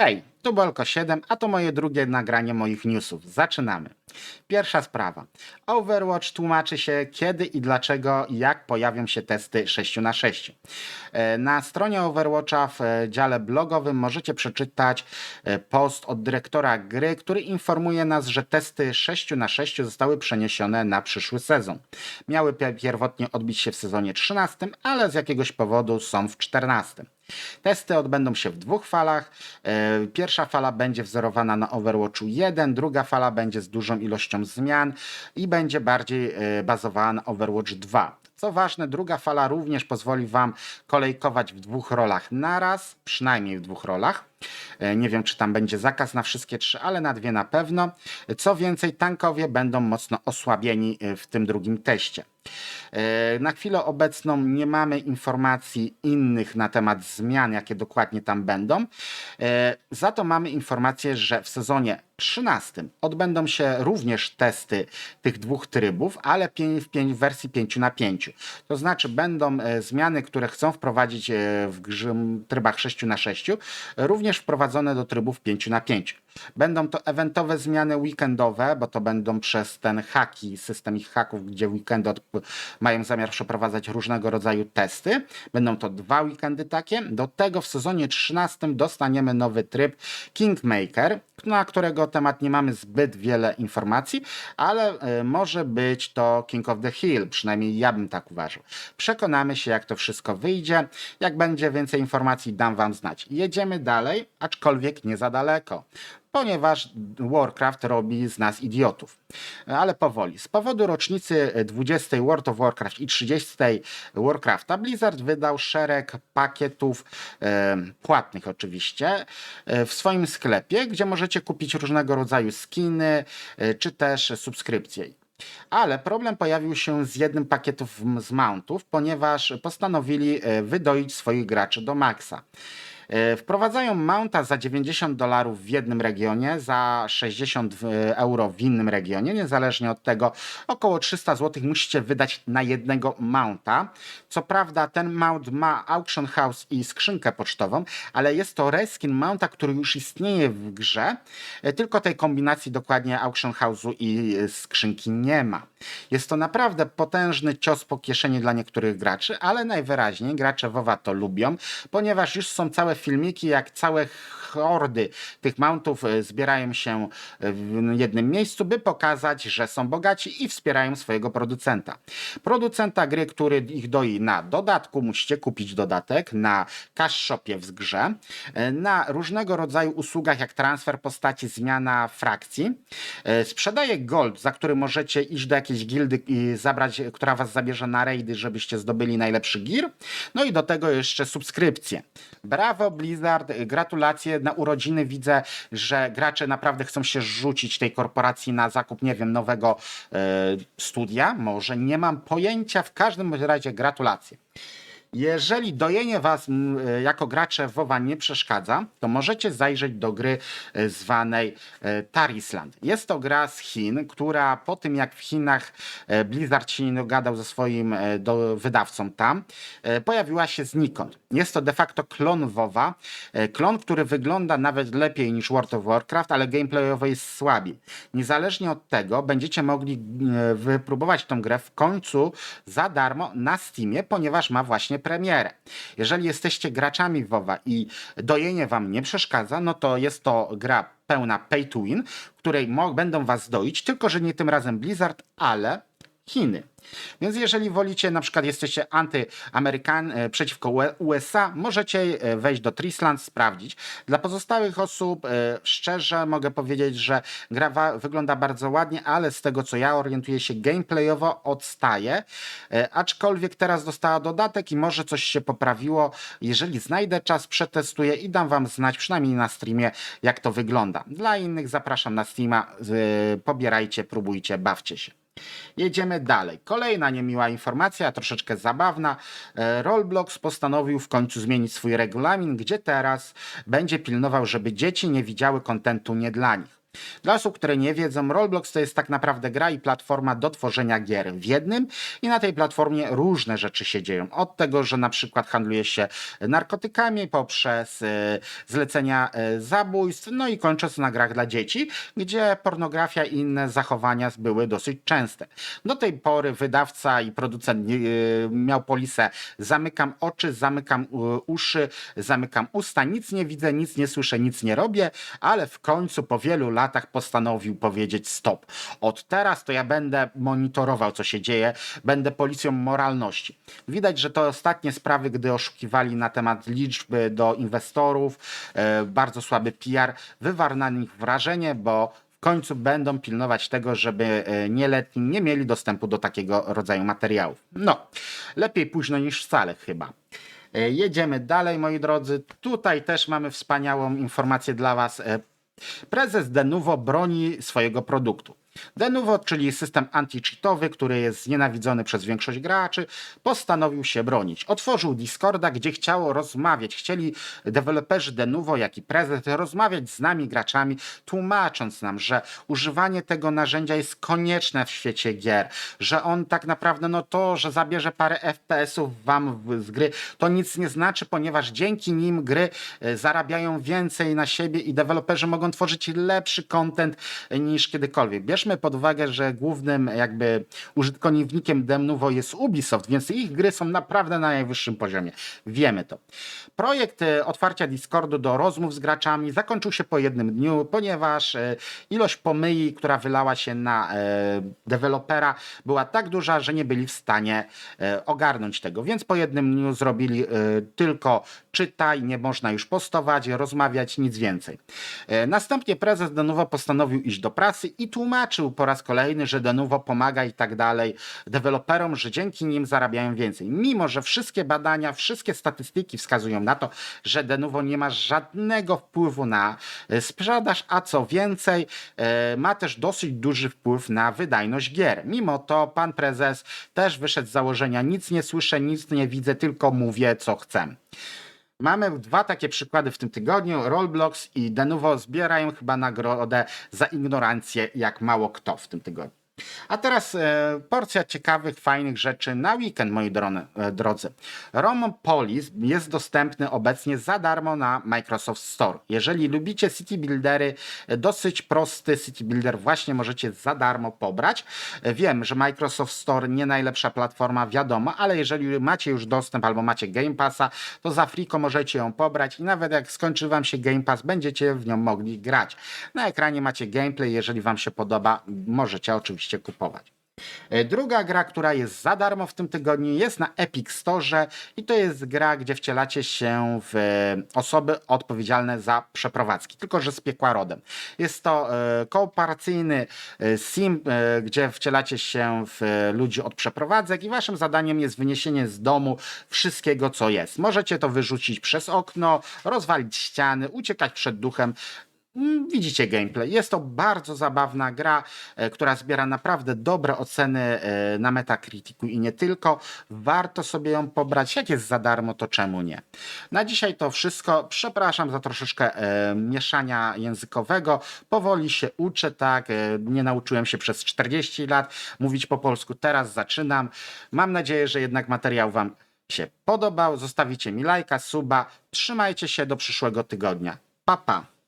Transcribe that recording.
Hey, tu Bolko 7, a to moje drugie nagranie moich newsów. Zaczynamy. Pierwsza sprawa. Overwatch tłumaczy się kiedy i dlaczego i jak pojawią się testy 6 na 6 E, Na stronie Overwatcha w e, dziale blogowym możecie przeczytać e, post od dyrektora gry, który informuje nas, że testy 6 na 6 zostały przeniesione na przyszły sezon. Miały pie- pierwotnie odbić się w sezonie 13, ale z jakiegoś powodu są w 14. Testy odbędą się w dwóch falach. E, Pierwsza fala będzie wzorowana na Overwatchu 1, druga fala będzie z dużą ilością zmian i będzie bardziej e, bazowała na Overwatch 2. Co ważne, druga fala również pozwoli Wam kolejkować w dwóch rolach naraz, przynajmniej w dwóch rolach. E, Nie wiem, czy tam będzie zakaz na wszystkie trzy, ale na dwie na pewno. Co więcej, tankowie będą mocno osłabieni e, w tym drugim teście. E, Na chwilę obecną nie mamy informacji innych na temat zmian, jakie dokładnie tam będą. E, Za to mamy informację, że w sezonie 13 odbędą się również testy tych dwóch trybów, ale w wersji 5 na 5. To znaczy będą e, zmiany, które chcą wprowadzić w trybach 6 na 6, również wprowadzone do trybów 5 na 5. Będą to eventowe zmiany weekendowe, bo to będą przez ten haki, system ich haków, gdzie weekendy mają zamiar przeprowadzać różnego rodzaju testy. Będą to dwa weekendy takie. Do tego w sezonie 13 dostaniemy nowy tryb Kingmaker, na którego temat nie mamy zbyt wiele informacji, ale e, może być to King of the Hill, przynajmniej ja bym tak uważał. Przekonamy się, jak to wszystko wyjdzie. Jak będzie więcej informacji, dam Wam znać. Jedziemy dalej, aczkolwiek nie za daleko ponieważ Warcraft robi z nas idiotów. Ale powoli. Z powodu rocznicy 20 World of Warcraft i 30 Warcrafta Blizzard wydał szereg pakietów e, płatnych oczywiście e, w swoim sklepie, gdzie możecie kupić różnego rodzaju skiny e, czy też subskrypcje. Ale problem pojawił się z jednym pakietów z mountów, ponieważ postanowili e, wydoić swoich graczy do maksa. E, Wprowadzają mounta za 90 dolarów w jednym regionie, za 60 w- euro w innym regionie. Niezależnie od tego, około 300 zł musicie wydać na jednego mounta. Co prawda, ten mount ma auction house i skrzynkę pocztową, ale jest to reskin mounta, który już istnieje w grze, e, tylko tej kombinacji dokładnie auction house'u i e, skrzynki nie ma. Jest to naprawdę potężny cios po kieszeni dla niektórych graczy, ale najwyraźniej gracze WoWa to lubią, ponieważ już są całe filmiki, jak całe hordy tych mountów e, zbierają się w jednym miejscu, by pokazać, że są bogaci i wspierają swojego producenta. Producenta gry, który ich doi na dodatku, musicie kupić dodatek, na cash shopie w grze, e, na różnego rodzaju usługach jak transfer postaci, zmiana frakcji. E, Sprzedaje gold, za który możecie iść do jakiejś gildy i zabrać, która was zabierze na raidy, żebyście zdobyli najlepszy gear. No i do tego jeszcze subskrypcje. Brawo Blizzard, gratulacje na urodziny. Widzę, że gracze naprawdę chcą się rzucić tej korporacji na zakup, nie wiem, nowego e, studia. Może nie mam pojęcia, w każdym razie gratulacje. Jeżeli dojenie Was m, e, jako gracze WoWa nie przeszkadza, to możecie zajrzeć do gry e, zwanej e, Tarisland. Jest to gra z Chin, która po tym jak w Chinach Blizzard się nie dogadał ze swoim wydawcą tam, pojawiła się znikąd. Jest to de facto klon WoWa, klon, który wygląda nawet lepiej niż World of Warcraft, ale gameplayowo jest słabiej. Niezależnie od tego będziecie mogli wypróbować tą grę w końcu za darmo na Steamie, ponieważ ma właśnie premierę. Jeżeli jesteście graczami WoWa i dojenie wam nie przeszkadza, no to jest to gra pełna pay to win, w której będą was doić, tylko że nie tym razem Blizzard, ale Chiny. Więc jeżeli wolicie, na przykład jesteście antyamerykan e, przeciwko USA, możecie e, wejść do Trisland, sprawdzić. Dla pozostałych osób, e, szczerze mogę powiedzieć, że gra wygląda bardzo ładnie, ale z tego co ja orientuję się gameplayowo odstaje. E, Aczkolwiek teraz dostała dodatek i może coś się poprawiło. Jeżeli znajdę czas, przetestuję i dam wam znać, przynajmniej na streamie, jak to wygląda. Dla innych zapraszam na Steama, pobierajcie, próbujcie, bawcie się. Jedziemy dalej. Kolejna niemiła informacja, troszeczkę zabawna. E, Roblox postanowił w końcu zmienić swój regulamin, gdzie teraz będzie pilnował, żeby dzieci nie widziały kontentu nie dla nich. Dla osób, które nie wiedzą, Roblox to jest tak naprawdę gra i platforma do tworzenia gier w jednym i na tej platformie różne rzeczy się dzieją. Od tego, że na przykład handluje się narkotykami poprzez e, zlecenia e, zabójstw, no i kończąc na grach dla dzieci, gdzie pornografia i inne zachowania były dosyć częste. Do tej pory wydawca i producent e, miał polisę zamykam oczy, zamykam uszy, zamykam usta, nic nie widzę, nic nie słyszę, nic nie robię, ale w końcu po wielu latach postanowił powiedzieć stop. Od teraz to ja będę monitorował, co się dzieje, będę policją moralności. Widać, że to ostatnie sprawy, gdy oszukiwali na temat liczby do inwestorów, e, bardzo słaby PR, wywarł na nich wrażenie, bo w końcu będą pilnować tego, żeby e, nieletni nie mieli dostępu do takiego rodzaju materiałów. No, lepiej późno niż wcale chyba. E, Jedziemy dalej, moi drodzy. Tutaj też mamy wspaniałą informację dla Was. Prezes Denuvo broni swojego produktu. Denuvo, czyli system anti-cheatowy, który jest znienawidzony przez większość graczy, postanowił się bronić. Otworzył Discorda, gdzie chciało rozmawiać. Chcieli deweloperzy Denuvo, jak i prezes rozmawiać z nami, graczami, tłumacząc nam, że używanie tego narzędzia jest konieczne w świecie gier, że on tak naprawdę, no to, że zabierze parę FPS-ów wam z gry, to nic nie znaczy, ponieważ dzięki nim gry e, zarabiają więcej na siebie i deweloperzy mogą tworzyć lepszy content e, niż kiedykolwiek. Bierzmy pod uwagę, że głównym jakby użytkownikiem Denuvo jest Ubisoft, więc ich gry są naprawdę na najwyższym poziomie. Wiemy to. Projekt e, otwarcia Discordu do rozmów z graczami zakończył się po jednym dniu, ponieważ e, ilość pomyli, która wylała się na e, dewelopera, była tak duża, że nie byli w stanie ogarnąć tego. Więc po jednym dniu zrobili tylko czytaj, nie można już postować, rozmawiać, nic więcej. Następnie prezes Denuvo postanowił iść do prasy i tłumaczył po raz kolejny, że Denuvo pomaga i tak dalej deweloperom, że dzięki nim zarabiają więcej. Mimo, że wszystkie badania, wszystkie statystyki wskazują na to, że Denuvo nie ma żadnego wpływu na e, sprzedaż, a co więcej, e, ma też dosyć duży wpływ na wydajność gier. Mimo to pan prezes też wyszedł z założenia nic nie słyszę, nic nie widzę, tylko mówię co chcę. Mamy dwa takie przykłady w tym tygodniu. Roblox i Denuvo zbierają chyba nagrodę za ignorancję, jak mało kto w tym tygodniu. A teraz e, porcja ciekawych, fajnych rzeczy na weekend, moi e, drodzy. Roman Polis jest dostępny obecnie za darmo na Microsoft Store. Jeżeli lubicie city buildery, e, dosyć prosty city builder właśnie możecie za darmo pobrać. Wiem, że Microsoft Store nie najlepsza platforma, wiadomo, ale jeżeli macie już dostęp albo macie Game Passa, to za friko możecie ją pobrać i nawet jak skończy wam się Game Pass, będziecie w nią mogli grać. Na ekranie macie gameplay, jeżeli wam się podoba, możecie oczywiście kupować. E, Druga gra, która jest za darmo w tym tygodniu, jest na Epic Store i to jest gra, gdzie wcielacie się w e, osoby odpowiedzialne za przeprowadzki, tylko że z piekła rodem. Jest to e, kooperacyjny sim, gdzie wcielacie się w ludzi od przeprowadzek i waszym zadaniem jest wyniesienie z domu wszystkiego, co jest. Możecie to wyrzucić przez okno, rozwalić ściany, uciekać przed duchem. Mm, Widzicie gameplay. Jest to bardzo zabawna gra, e, która zbiera naprawdę dobre oceny e, na Metacriticu i nie tylko. Warto sobie ją pobrać. Jak jest za darmo, to czemu nie? Na dzisiaj to wszystko. Przepraszam za troszeczkę e, mieszania językowego. Powoli się uczę, tak. Nie nauczyłem się przez 40 lat mówić po polsku. Teraz zaczynam. Mam nadzieję, że jednak materiał Wam się podobał. Zostawicie mi lajka, suba. Trzymajcie się do przyszłego tygodnia. Pa, pa.